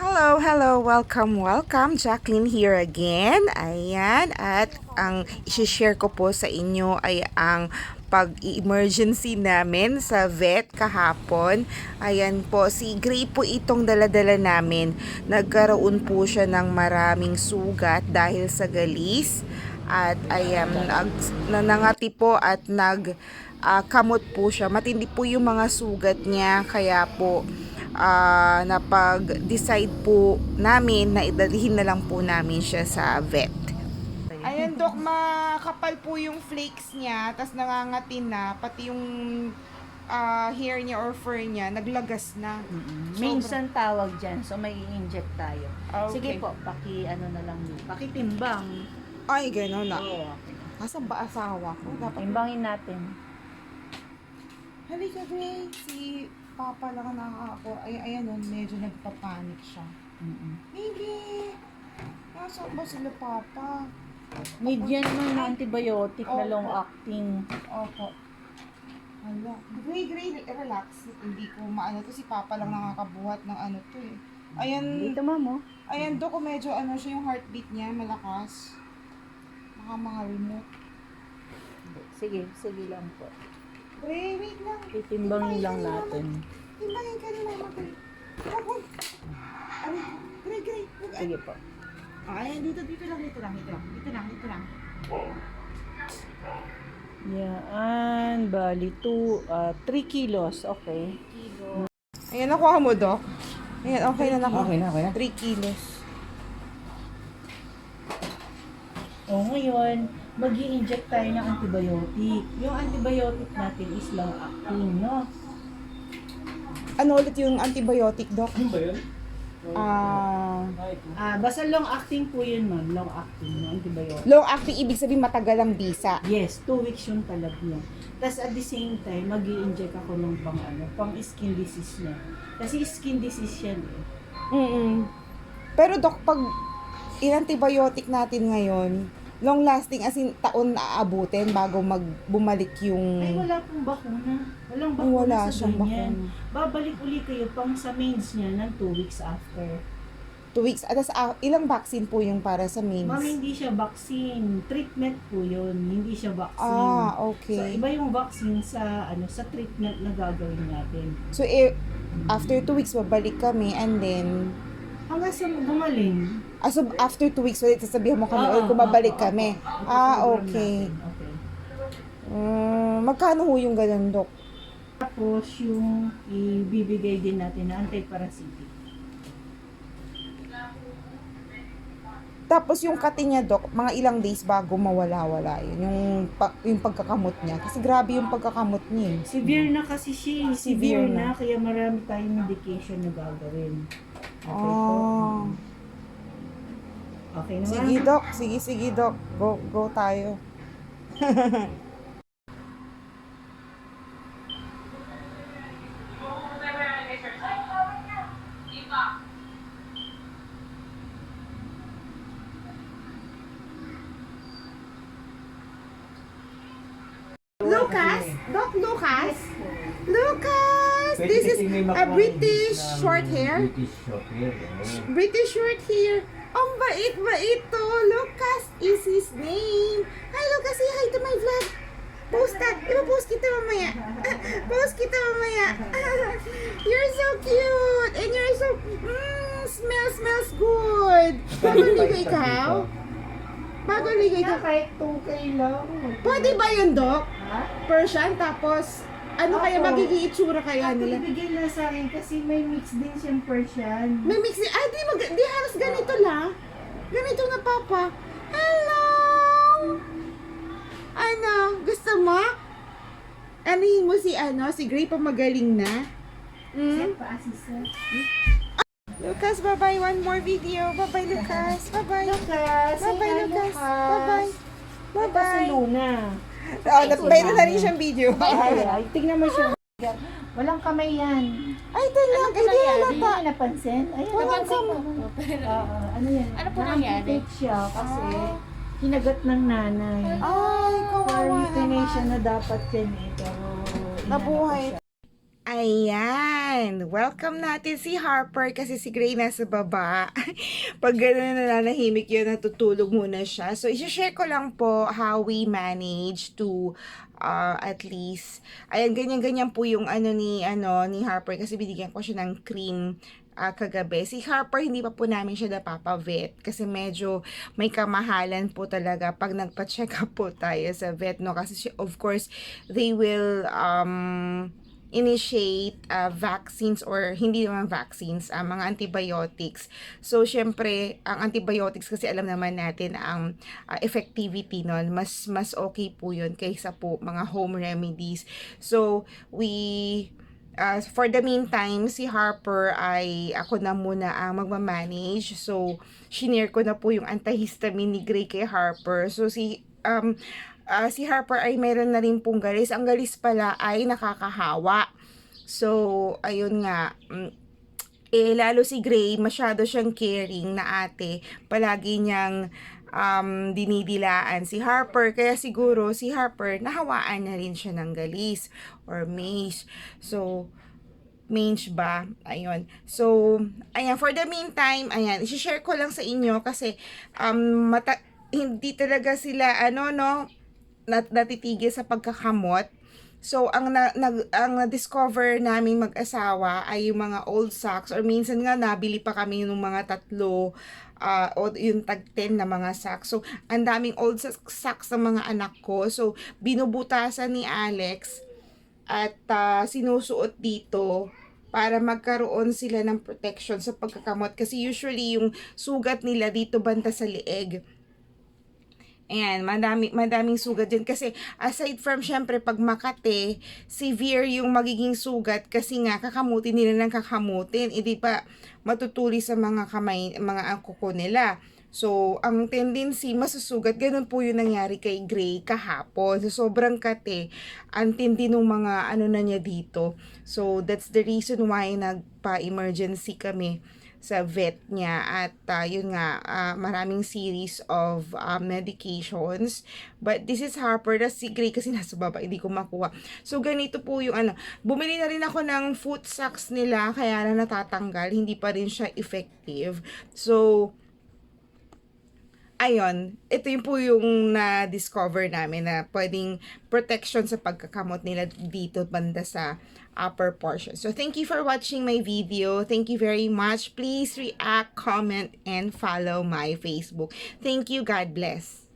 Hello, hello, welcome, welcome. Jacqueline here again. Ayan, at ang isi-share ko po sa inyo ay ang pag-emergency namin sa vet kahapon. Ayan po, si Gray po itong daladala namin. Nagkaroon po siya ng maraming sugat dahil sa galis. At ayan, nag, nanangati po at nag ah, kamot po siya. Matindi po yung mga sugat niya, kaya po ah, napag-decide po namin na idalhin na lang po namin siya sa vet. Ayan, Dok, makapal po yung flakes niya, tas nangangatin na, pati yung ah, hair niya or fur niya, naglagas na. Minsan tawag dyan, so may i-inject tayo. Okay. Sige po, paki ano na lang. Pakitimbang. Ay, gano'n na. Oo. Asan ba asawa ko? Dapat Timbangin natin. Halika, Gray. Si Papa lang ang nakaka Ay, ayan o, medyo nagpapanik siya. Mm-mm. Baby! Nasaan ba sila, Papa? Need yan ng antibiotic na Opo. long acting. Opo. Hala. Gray, Gray, relax. Hindi ko maano to. Si Papa lang nakakabuhat ng ano to eh. Ayan, Dito mamo. ayan do ko medyo ano siya yung heartbeat niya, malakas. Baka mga remote. Sige, sige lang po. Gray, wait lang. Titimbangin lang natin. Timbangin ka ni Mama Gray. Ako. Ano? Gray, Gray. Mag- Sige po. Ah, ayan, dito, dito lang, dito lang, dito lang. Dito lang, dito lang. Yan, bali 2, 3 kilos. Okay. Ayan, nakuha mo, Doc. Ayan, okay na nakuha. Okay na, okay na. 3 kilos. O ngayon, mag inject tayo ng antibiotic. Yung antibiotic natin is long acting, no? Ano ulit yung antibiotic, Doc? Ano ba yun? Ah... Ah, basta long acting po yun, ma'am. Long acting, no? Antibiotic. long acting, ibig sabihin matagal ang bisa. Yes, two weeks yung talag niya. Tapos at the same time, mag inject ako ng pang ano, pang skin disease niya. Kasi skin disease yan eh. mm Pero, Doc, pag in-antibiotic natin ngayon, long lasting as in taon na aabutin bago mag bumalik yung Ay, wala pong bakuna. Walang bakuna wala sa siyang ganyan. bakuna. Babalik uli kayo pang sa mains niya ng two weeks after. two weeks. At ah, ilang vaccine po yung para sa Ma'am, mains? hindi siya vaccine. Treatment po yun. Hindi siya vaccine. Ah, So, okay. iba yung vaccine sa ano sa treatment na gagawin natin. So, eh, after two weeks, babalik kami and then, Hanggang sa gumaling. ah, so after two weeks, ulit sasabihin mo kami, Oo, ulit kung babalik oo, kami. oo. Ito Ah, okay. natin. Okay. Mm, magkano ho yung ganun, Dok? Tapos yung ibibigay din natin na anti-parasitic. Tapos yung kati niya, Dok, mga ilang days bago mawala-wala yun. Yung, pa, yung pagkakamot niya. Kasi grabe yung pagkakamot niya. eh. Severe na kasi siya. eh. Severe Severe, na. na. Kaya marami tayong medication na gagawin. Okay po. Okay na Sige, Dok. Sige, sige, Dok. Go, go tayo. Lucas? Doc Lucas? Lucas! This is a British short hair. British short hair. oh. British short hair. Ang bait-bait to. Lucas is his name. Hi, Lucas. Say hi to my vlog. Post that. Ipa-post kita mamaya. Post kita mamaya. you're so cute. And you're so... Mm, smell, smells good. Bago ligo ikaw? Bago ligo ikaw? kahit 2K lang. Pwede ba yun, Doc? Ha? Persian, tapos... Ano kaya Opo. magiging itsura kaya Ate, nila? ibigay na sa akin kasi may mix din siyang Persian. May mix Ah, di, mag, di halos ganito lang. Ganito na, Papa. Hello! Ano? Gusto mo? Anihin mo si ano? Si Gray pa magaling na? Hmm? Pa-assist Lucas, bye-bye. One more video. Bye-bye, Lucas. Bye-bye. Lucas, Bye-bye, Lucas. Bye-bye. Bye-bye. Bye-bye. Luna. Oh, mayroon na rin siyang video. Ay, ay, tignan mo siya. Walang kamay yan. Ay, talaga. Hindi Hindi halata. niya napansin? Ayun, Walang napansin kamay. ko. Oo, ano yan? Ano po nangyari? Na-amputate siya kasi Ah. hinagat ng nanay. Ay, For kawawa euthanasia naman. na dapat yan eh, pero inano Nabuhay. siya. Ayan! Welcome natin si Harper kasi si Gray nasa baba. Pag gano'n na nanahimik yun, natutulog muna siya. So, isi-share ko lang po how we manage to uh, at least, ayan, ganyan-ganyan po yung ano ni, ano, ni Harper kasi binigyan ko siya ng cream ah, kagabi. Si Harper, hindi pa po namin siya napapavet kasi medyo may kamahalan po talaga pag nagpa-check up po tayo sa vet, no? Kasi si- of course, they will um, initiate uh, vaccines or hindi naman vaccines, uh, mga antibiotics. So, syempre, ang antibiotics kasi alam naman natin ang uh, effectivity nun, mas mas okay po yun kaysa po mga home remedies. So, we uh, for the meantime, si Harper ay ako na muna ang magmamanage. So, shinare ko na po yung antihistamine ni Gray kay Harper. So, si um, ah, si Harper ay meron na rin pong galis. Ang galis pala ay nakakahawa. So, ayun nga. mm, eh, lalo si Gray, masyado siyang caring na ate. Palagi niyang um, dinidilaan si Harper. Kaya siguro si Harper, nahawaan na rin siya ng galis or maze. So, mange ba? Ayun. So, ayan, for the meantime, ayan, isi-share ko lang sa inyo kasi um, mata- hindi talaga sila, ano, no, nat natitigil sa pagkakamot. So, ang na, nag, ang na-discover namin mag-asawa ay yung mga old socks or minsan nga nabili pa kami ng mga tatlo ah, o yung tag 10 na mga socks. So, ang daming old socks ng mga anak ko. So, binubutasan ni Alex at ah, sinusuot dito para magkaroon sila ng protection sa pagkakamot kasi usually yung sugat nila dito banda sa leeg Ayan, madami, madaming sugat din. Kasi aside from syempre pag makate, severe yung magiging sugat kasi nga kakamutin nila ng kakamutin. Hindi pa matutuli sa mga kamay, mga angkuko nila. So, ang tendency, masusugat. Ganun po yung nangyari kay Gray kahapon. So, sobrang kate. Ang tindi ng mga ano na niya dito. So, that's the reason why nagpa-emergency kami sa vet niya. At uh, yun nga ah, maraming series of ah, medications. But this is Harper si Gray kasi nasa baba hindi ko makuha. So ganito po yung ano bumili na rin ako ng foot socks nila kaya na natatanggal hindi pa rin siya effective. So Ayon, ito yung po yung na-discover namin na pwedeng protection sa pagkakamot nila dito banda sa upper portion. So, thank you for watching my video. Thank you very much. Please react, comment, and follow my Facebook. Thank you. God bless.